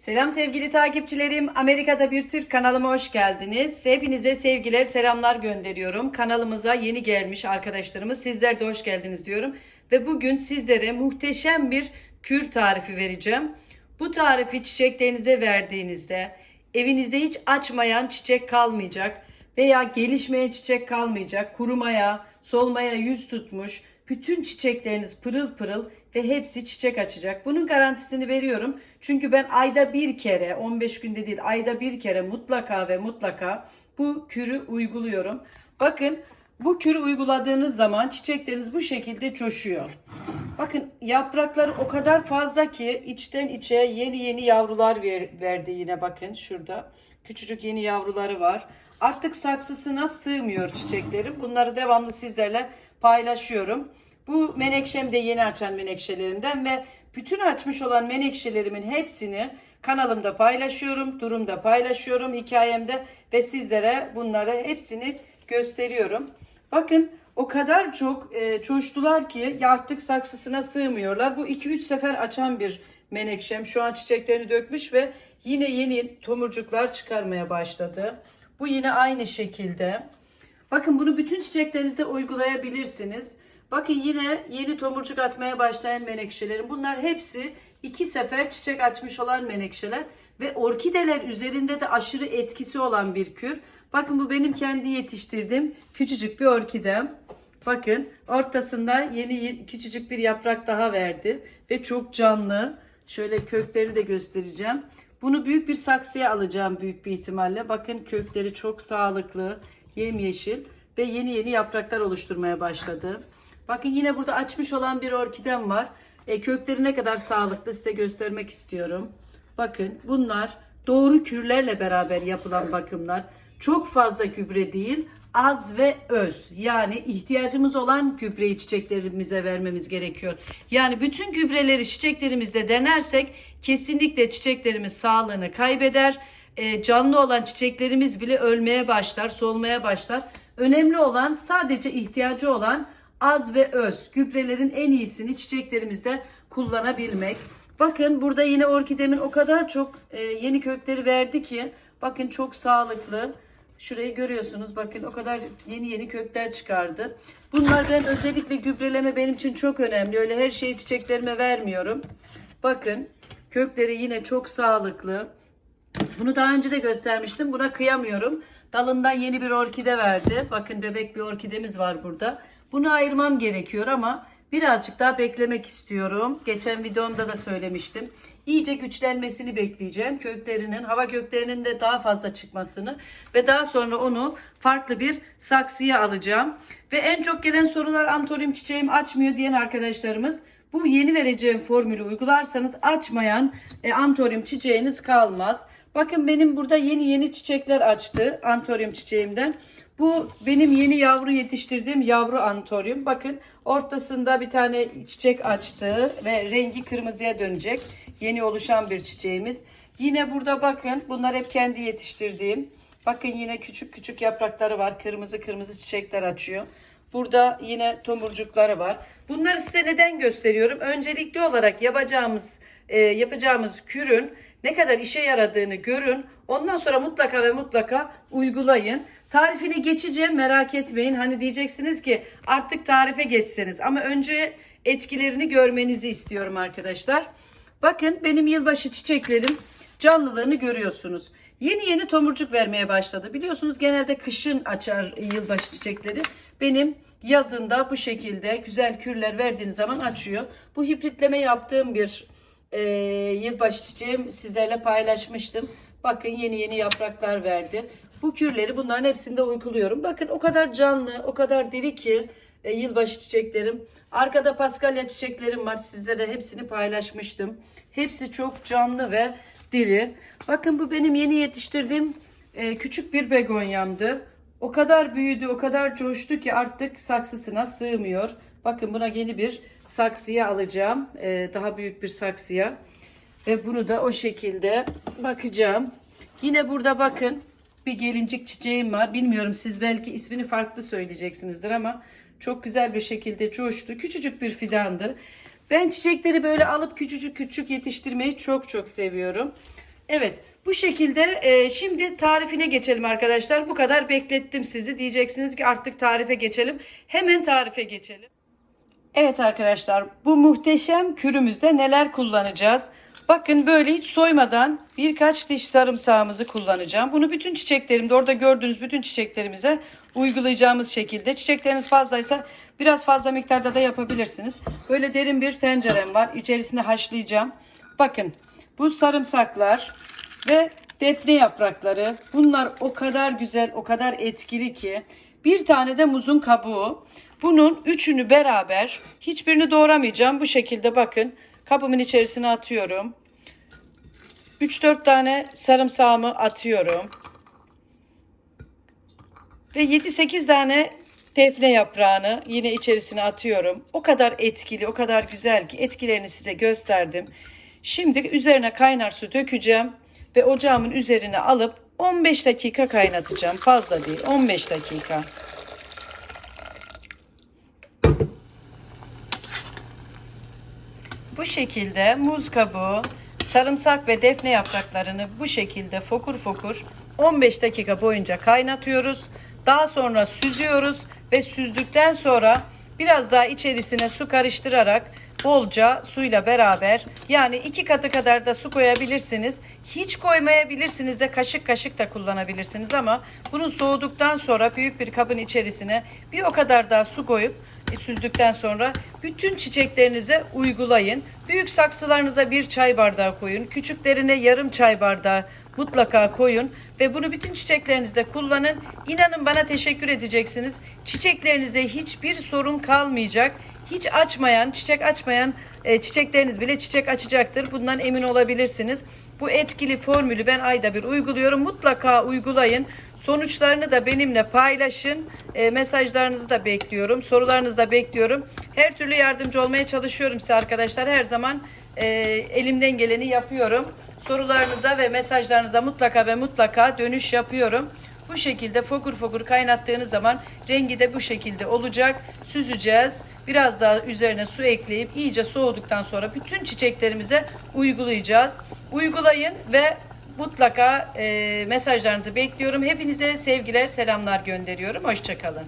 Selam sevgili takipçilerim. Amerika'da bir Türk kanalıma hoş geldiniz. Hepinize sevgiler, selamlar gönderiyorum. Kanalımıza yeni gelmiş arkadaşlarımız sizler de hoş geldiniz diyorum. Ve bugün sizlere muhteşem bir kür tarifi vereceğim. Bu tarifi çiçeklerinize verdiğinizde evinizde hiç açmayan çiçek kalmayacak veya gelişmeyen çiçek kalmayacak, kurumaya, solmaya yüz tutmuş bütün çiçekleriniz pırıl pırıl ve hepsi çiçek açacak. Bunun garantisini veriyorum. Çünkü ben ayda bir kere, 15 günde değil ayda bir kere mutlaka ve mutlaka bu kürü uyguluyorum. Bakın bu kürü uyguladığınız zaman çiçekleriniz bu şekilde coşuyor. Bakın yaprakları o kadar fazla ki içten içe yeni yeni yavrular ver, verdi yine bakın şurada. Küçücük yeni yavruları var. Artık saksısına sığmıyor çiçeklerim. Bunları devamlı sizlerle paylaşıyorum. Bu menekşem de yeni açan menekşelerimden ve bütün açmış olan menekşelerimin hepsini kanalımda paylaşıyorum, durumda paylaşıyorum, hikayemde ve sizlere bunları hepsini gösteriyorum. Bakın o kadar çok e, coştular ki artık saksısına sığmıyorlar. Bu 2-3 sefer açan bir menekşem. Şu an çiçeklerini dökmüş ve yine yeni tomurcuklar çıkarmaya başladı. Bu yine aynı şekilde. Bakın bunu bütün çiçeklerinizde uygulayabilirsiniz. Bakın yine yeni tomurcuk atmaya başlayan menekşelerin. Bunlar hepsi iki sefer çiçek açmış olan menekşeler ve orkideler üzerinde de aşırı etkisi olan bir kür. Bakın bu benim kendi yetiştirdiğim küçücük bir orkidem. Bakın ortasında yeni küçücük bir yaprak daha verdi ve çok canlı. Şöyle kökleri de göstereceğim. Bunu büyük bir saksıya alacağım büyük bir ihtimalle. Bakın kökleri çok sağlıklı, yemyeşil ve yeni yeni yapraklar oluşturmaya başladı. Bakın yine burada açmış olan bir orkidem var. E, kökleri ne kadar sağlıklı size göstermek istiyorum. Bakın bunlar doğru kürlerle beraber yapılan bakımlar. Çok fazla gübre değil, az ve öz. Yani ihtiyacımız olan gübreyi çiçeklerimize vermemiz gerekiyor. Yani bütün gübreleri çiçeklerimizde denersek kesinlikle çiçeklerimiz sağlığını kaybeder. E, canlı olan çiçeklerimiz bile ölmeye başlar, solmaya başlar. Önemli olan sadece ihtiyacı olan az ve öz gübrelerin en iyisini çiçeklerimizde kullanabilmek. Bakın burada yine orkidemin o kadar çok e, yeni kökleri verdi ki bakın çok sağlıklı. Şurayı görüyorsunuz bakın o kadar yeni yeni kökler çıkardı. Bunlar ben özellikle gübreleme benim için çok önemli. Öyle her şeyi çiçeklerime vermiyorum. Bakın kökleri yine çok sağlıklı. Bunu daha önce de göstermiştim. Buna kıyamıyorum. Dalından yeni bir orkide verdi. Bakın bebek bir orkidemiz var burada. Bunu ayırmam gerekiyor ama birazcık daha beklemek istiyorum. Geçen videomda da söylemiştim. İyice güçlenmesini bekleyeceğim. Köklerinin, hava köklerinin de daha fazla çıkmasını ve daha sonra onu farklı bir saksıya alacağım. Ve en çok gelen sorular antoryum çiçeğim açmıyor diyen arkadaşlarımız bu yeni vereceğim formülü uygularsanız açmayan e, antoryum çiçeğiniz kalmaz. Bakın benim burada yeni yeni çiçekler açtı antoryum çiçeğimden. Bu benim yeni yavru yetiştirdiğim yavru antoryum. Bakın ortasında bir tane çiçek açtı ve rengi kırmızıya dönecek. Yeni oluşan bir çiçeğimiz. Yine burada bakın bunlar hep kendi yetiştirdiğim. Bakın yine küçük küçük yaprakları var. Kırmızı kırmızı çiçekler açıyor. Burada yine tomurcukları var. Bunları size neden gösteriyorum? Öncelikli olarak yapacağımız e, yapacağımız kürün ne kadar işe yaradığını görün. Ondan sonra mutlaka ve mutlaka uygulayın. Tarifini geçeceğim merak etmeyin. Hani diyeceksiniz ki artık tarife geçseniz ama önce etkilerini görmenizi istiyorum arkadaşlar. Bakın benim yılbaşı çiçeklerim canlılığını görüyorsunuz. Yeni yeni tomurcuk vermeye başladı. Biliyorsunuz genelde kışın açar yılbaşı çiçekleri. Benim yazında bu şekilde güzel kürler verdiğiniz zaman açıyor. Bu hibritleme yaptığım bir e, yılbaşı çiçeğim sizlerle paylaşmıştım. Bakın yeni yeni yapraklar verdi. Bu kürleri bunların hepsinde uyguluyorum. Bakın o kadar canlı, o kadar diri ki e, yılbaşı çiçeklerim. Arkada paskalya çiçeklerim var. Sizlere hepsini paylaşmıştım. Hepsi çok canlı ve diri. Bakın bu benim yeni yetiştirdiğim e, küçük bir begonyamdı. O kadar büyüdü, o kadar coştu ki artık saksısına sığmıyor. Bakın buna yeni bir saksıya alacağım. E, daha büyük bir saksıya. Ve bunu da o şekilde bakacağım. Yine burada bakın bir gelincik çiçeğim var. Bilmiyorum siz belki ismini farklı söyleyeceksinizdir ama çok güzel bir şekilde coştu. Küçücük bir fidandı. Ben çiçekleri böyle alıp küçücük küçük yetiştirmeyi çok çok seviyorum. Evet bu şekilde e, şimdi tarifine geçelim arkadaşlar. Bu kadar beklettim sizi. Diyeceksiniz ki artık tarife geçelim. Hemen tarife geçelim. Evet arkadaşlar bu muhteşem kürümüzde neler kullanacağız? Bakın böyle hiç soymadan birkaç diş sarımsağımızı kullanacağım. Bunu bütün çiçeklerimde orada gördüğünüz bütün çiçeklerimize uygulayacağımız şekilde. Çiçekleriniz fazlaysa biraz fazla miktarda da yapabilirsiniz. Böyle derin bir tencerem var. İçerisine haşlayacağım. Bakın bu sarımsaklar ve defne yaprakları bunlar o kadar güzel o kadar etkili ki bir tane de muzun kabuğu bunun üçünü beraber hiçbirini doğramayacağım bu şekilde bakın kabımın içerisine atıyorum 3-4 tane sarımsağımı atıyorum ve 7-8 tane defne yaprağını yine içerisine atıyorum. O kadar etkili, o kadar güzel ki etkilerini size gösterdim. Şimdi üzerine kaynar su dökeceğim ve ocağımın üzerine alıp 15 dakika kaynatacağım. Fazla değil, 15 dakika. Bu şekilde muz kabuğu, sarımsak ve defne yapraklarını bu şekilde fokur fokur 15 dakika boyunca kaynatıyoruz. Daha sonra süzüyoruz ve süzdükten sonra biraz daha içerisine su karıştırarak bolca suyla beraber yani iki katı kadar da su koyabilirsiniz. Hiç koymayabilirsiniz de kaşık kaşık da kullanabilirsiniz ama bunun soğuduktan sonra büyük bir kabın içerisine bir o kadar daha su koyup süzdükten sonra bütün çiçeklerinize uygulayın. Büyük saksılarınıza bir çay bardağı koyun. Küçüklerine yarım çay bardağı mutlaka koyun ve bunu bütün çiçeklerinizde kullanın. İnanın bana teşekkür edeceksiniz. Çiçeklerinizde hiçbir sorun kalmayacak. Hiç açmayan, çiçek açmayan e, çiçekleriniz bile çiçek açacaktır. Bundan emin olabilirsiniz. Bu etkili formülü ben ayda bir uyguluyorum. Mutlaka uygulayın. Sonuçlarını da benimle paylaşın. E, mesajlarınızı da bekliyorum. Sorularınızı da bekliyorum. Her türlü yardımcı olmaya çalışıyorum size arkadaşlar. Her zaman e, elimden geleni yapıyorum. Sorularınıza ve mesajlarınıza mutlaka ve mutlaka dönüş yapıyorum. Bu şekilde fokur fokur kaynattığınız zaman rengi de bu şekilde olacak. Süzeceğiz. Biraz daha üzerine su ekleyip iyice soğuduktan sonra bütün çiçeklerimize uygulayacağız. Uygulayın ve mutlaka e, mesajlarınızı bekliyorum. Hepinize sevgiler, selamlar gönderiyorum. Hoşçakalın.